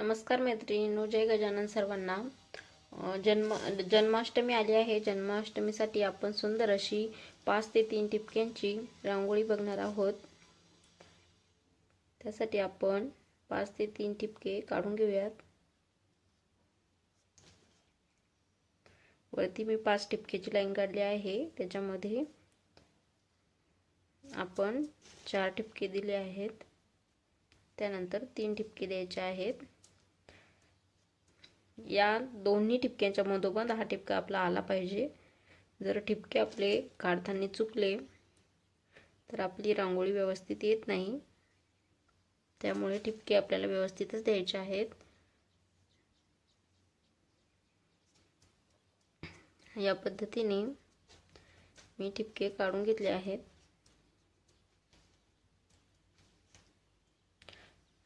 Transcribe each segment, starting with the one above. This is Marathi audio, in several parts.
नमस्कार मैत्रिणींनो जय गजानन सर्वांना. जन्म जन्माष्टमी आली आहे. जन्माष्टमीसाठी आपण सुंदर अशी पाच ते तीन टिपक्यांची रांगोळी बघणार आहोत. त्यासाठी आपण पाच ते तीन टिपके काढून घेऊयात. वरती मी पाच टिपकेची लाईन काढली आहे. त्याच्यामध्ये आपण चार टिपके दिले आहेत. त्यानंतर तीन टिपके द्यायचे आहेत. या दोन्ही ठिपक्यांच्या मधोमध हा ठिपका आपला आला पाहिजे. जर ठिपके आपले काढताना चुकले तर आपली रांगोळी व्यवस्थित येत नाही. त्यामुळे ठिपके आपल्याला व्यवस्थितच द्यायचे आहेत. या पद्धतीने मी ठिपके काढून घेतले आहेत.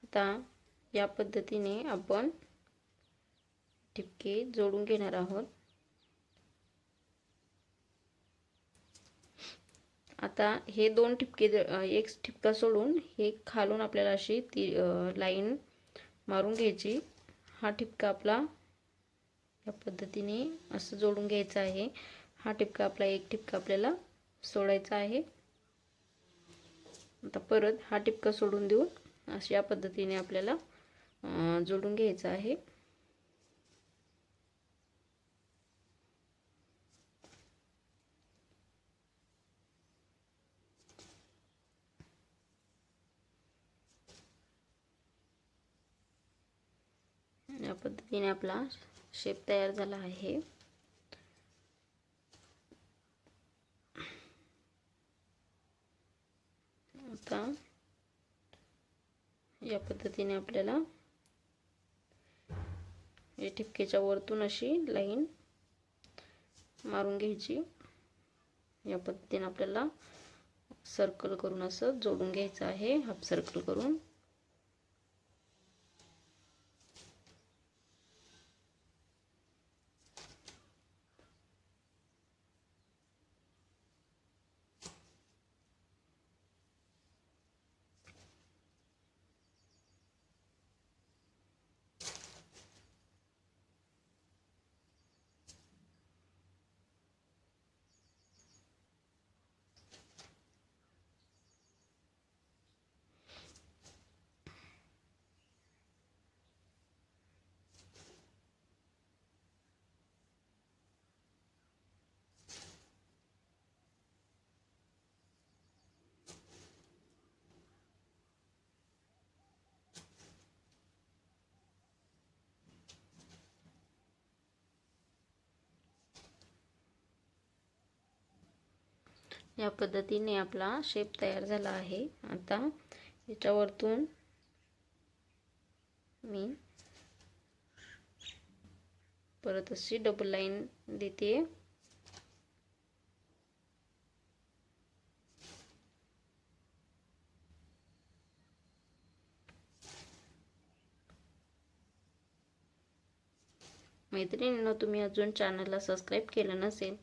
आता या पद्धतीने आपण ठिपके जोडून घेणार आहोत. आता हे दोन ठिपके एक ठिपका सोडून हे खालून आपल्याला अशी ती लाईन मारून घ्यायची. हा ठिपका आपला या पद्धतीने असं जोडून घ्यायचा आहे. हा ठिपका आपला एक ठिपका आपल्याला सोडायचा आहे. आता परत हा ठिपका सोडून देऊन अशा पद्धतीने आपल्याला जोडून घ्यायचं आहे. पद्धतीने आपला शेप तयार झाला आहे. आता या पद्धतीने आपल्याला या ठिपकेच्या वरतून अशी लाईन मारून घ्यायची. या पद्धतीने आपल्याला सर्कल करून असं जोडून घ्यायचं आहे. हाफ सर्कल करून. या पद्धतीने आपला शेप तयार झाला आहे. आता याच्यावरतून मी परत अशी डबल लाईन देते. मैत्रिणींना तुम्ही अजून चॅनलला सबस्क्राईब केलं नसेल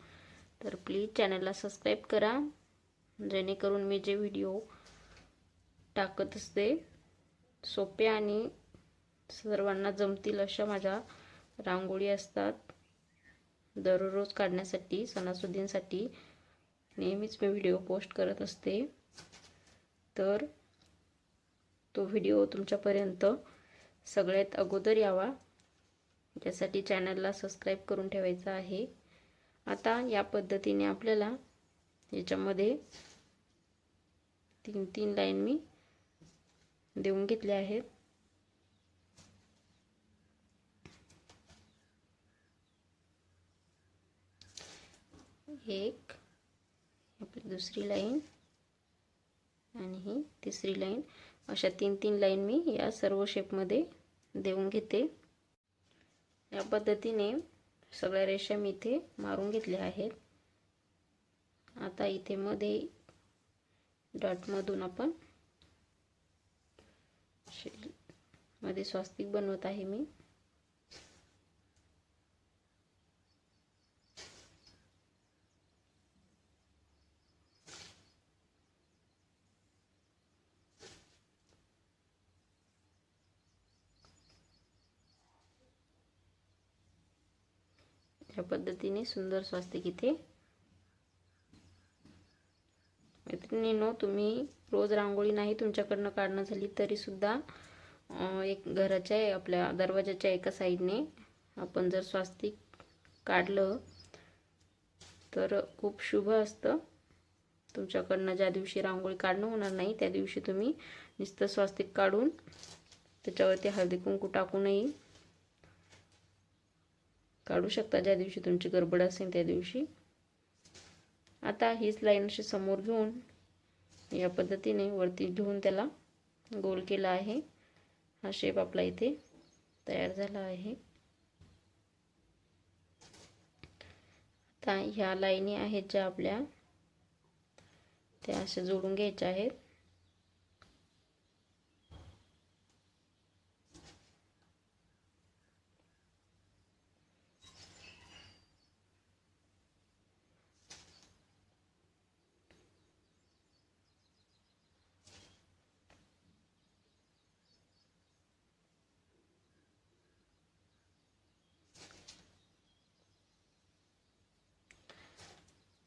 तर प्लीज चॅनलला सबस्क्राईब करा. जेणेकरून मी जे व्हिडिओ टाकत असते सोपे आणि सर्वांना जमतील अशा माझ्या रांगोळी असतात. दररोज काढण्यासाठी सणासुदींसाठी नेहमीच मी व्हिडिओ पोस्ट करत असते. तर तो व्हिडिओ तुमच्यापर्यंत सगळ्यात अगोदर यावा ज्यासाठी चॅनलला सबस्क्राईब करून ठेवायचा आहे. आता या पद्धतीने आपल्याला याच्यामध्ये तीन तीन लाईन मी देऊन घेतल्या आहेत. एक आपली दुसरी लाईन आणि ही तिसरी लाईन. अशा तीन तीन लाईन मी या सर्व शेपमध्ये देऊन घेते. या पद्धतीने सगळ्या रेषा मी इथे मारून घेतल्या आहेत. आता इथे मध्ये डॉटमधून आपण मध्ये स्वास्तिक बनवत आहे मी. या पद्धतीने सुंदर स्वास्तिक इथे मैत्रिणींनो तुम्ही रोज रांगोळी नाही तुमच्याकडनं काढणं झाली तरीसुद्धा एक घराच्या आपल्या दरवाजाच्या एका साईडने आपण जर स्वास्तिक काढलं तर खूप शुभ असतं. तुमच्याकडनं ज्या दिवशी रांगोळी काढणं होणार नाही त्या दिवशी तुम्ही नुसतं स्वास्तिक काढून त्याच्यावरती हळदी कुंकू टाकूनही काढू शकता. ज्या दिवशी तुमची गडबड असेल त्या दिवशी. आता हीच लाईन अशी समोर घेऊन या पद्धतीने वरती घेऊन त्याला गोल केला आहे. हा शेप आपला इथे तयार झाला आहे. आता ह्या लाईनी आहेत ज्या आपल्या त्या अशा जोडून घ्यायच्या आहेत.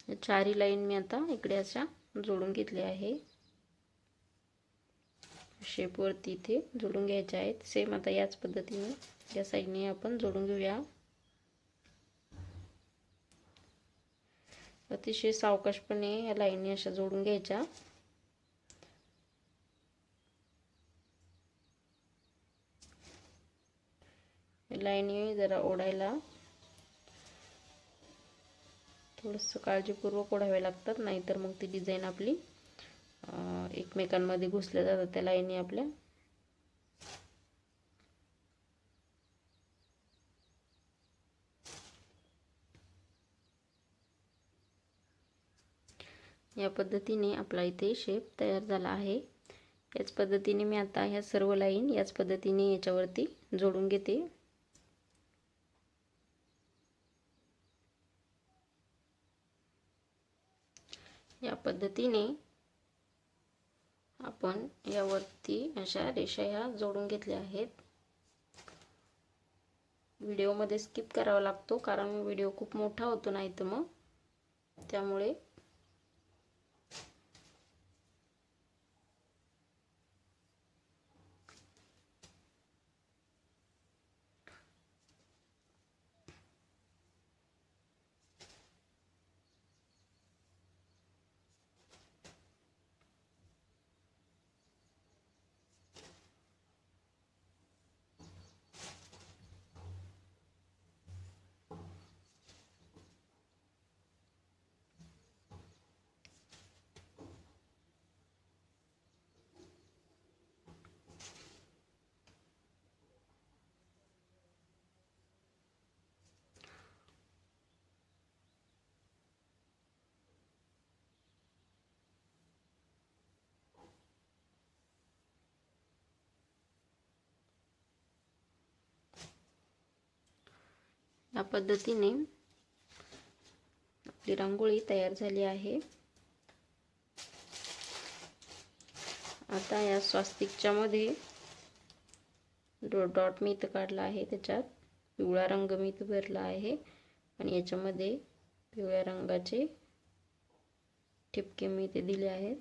चारी लाईन मी आता इकडे अशा जोडून घेतले आहे. शेपवरती इथे जोडून घ्यायचे आहेत. सेम आता याच पद्धतीने या साईडने आपण जोडून घेऊया. अतिशय सावकाशपणे या लाईनने अशा जोडून घ्यायच्या. लाईनी जरा ओढायला थोडंसं काळजीपूर्वक ओढावे लागतात नाहीतर मग ती डिझाईन आपली एकमेकांमध्ये घुसल्या जातात त्या लाईनी आपल्या. या पद्धतीने आपला इथे शेप तयार झाला आहे. याच पद्धतीने मी आता ह्या सर्व लाईन याच पद्धतीने याच्यावरती जोडून घेते. या पद्धतीने आपण यावरती अशा रेषा ह्या जोडून घेतल्या आहेत. व्हिडिओमध्ये स्किप करावा लागतो कारण व्हिडिओ खूप मोठा होतो नाही तर मग त्यामुळे या पद्धतीने आपली रांगोळी तयार झाली आहे. आता या स्वास्तिकच्या मध्ये डॉट डॉट मी इथं काढला आहे त्याच्यात. पिवळा रंग मी इथं भरला आहे आणि याच्यामध्ये पिवळ्या रंगाचे ठिपके मी इथे दिले आहेत.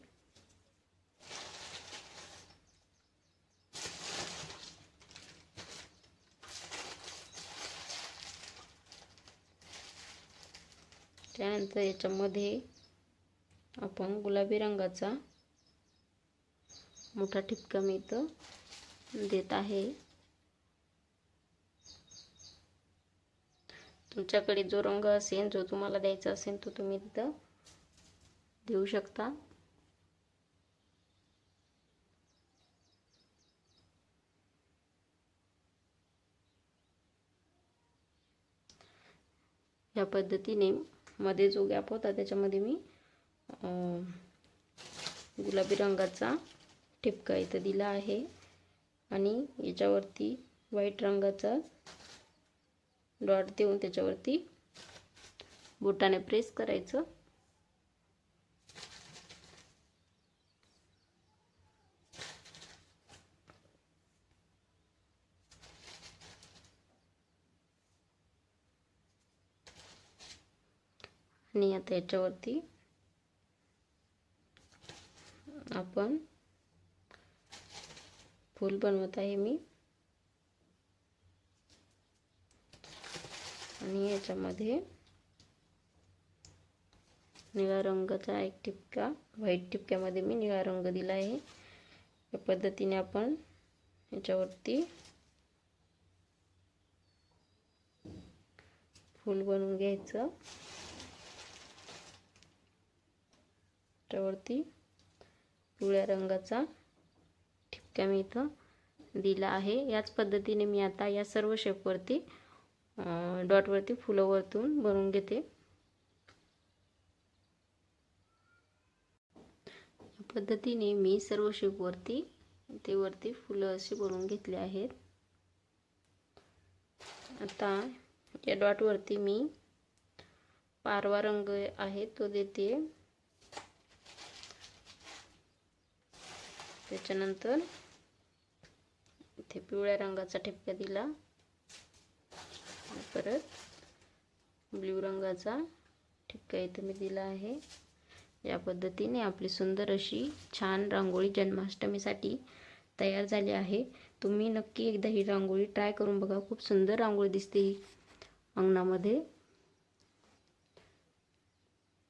त्यानंतर याच्यामध्ये आपण गुलाबी रंगाचा मोठा ठिपका मी इथं देत आहे. तुमच्याकडे जो रंग असेल जो तुम्हाला द्यायचा असेल तो तुम्ही तिथं देऊ शकता. अशा पद्धतीने मध्ये जो गॅप होता त्याच्यामध्ये मी गुलाबी रंगाचा ठिपका इथं दिला आहे. आणि याच्यावरती व्हाईट रंगाचा डॉट देऊन त्याच्यावरती बोटाने प्रेस करायचं. आणि आता याच्यावरती आपण फूल बनवत आहे मी. आणि याच्यामध्ये निळा रंगाचा एक टिपका व्हाईट टिपक्यामध्ये मी निळा रंग दिला आहे. या पद्धतीने आपण याच्यावरती फूल बनवून घ्यायचं. त्याच्यावरती पिवळ्या रंगाचा ठिपका मी इथं दिला आहे. याच पद्धतीने मी आता या सर्व शेपवरती डॉटवरती फुलं वरतून बनवून घेते. या पद्धतीने मी सर्व शेपवरती ते वरती फुलं अशी बनवून घेतले आहेत. आता या डॉटवरती मी पारवा रंग आहे तो देते. त्याच्यानंतर इथे पिवळ्या रंगाचा ठिपका दिला. परत ब्ल्यू रंगाचा ठिपका इथे मी दिला आहे. या पद्धतीने आपली सुंदर अशी छान रांगोळी जन्माष्टमीसाठी तयार झाली आहे. तुम्ही नक्की एकदा ही रांगोळी ट्राय करून बघा. खूप सुंदर रांगोळी दिसते ही अंगणामध्ये.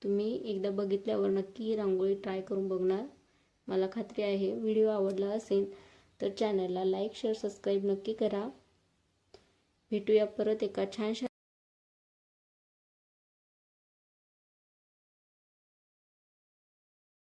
तुम्ही एकदा बघितल्यावर नक्की ही रांगोळी ट्राय करून बघणार. मला खात्री आहे व्हिडिओ आवडला असेल तर चॅनलला लाईक शेअर सबस्क्राईब नक्की करा. भेटूया परत एका छानशा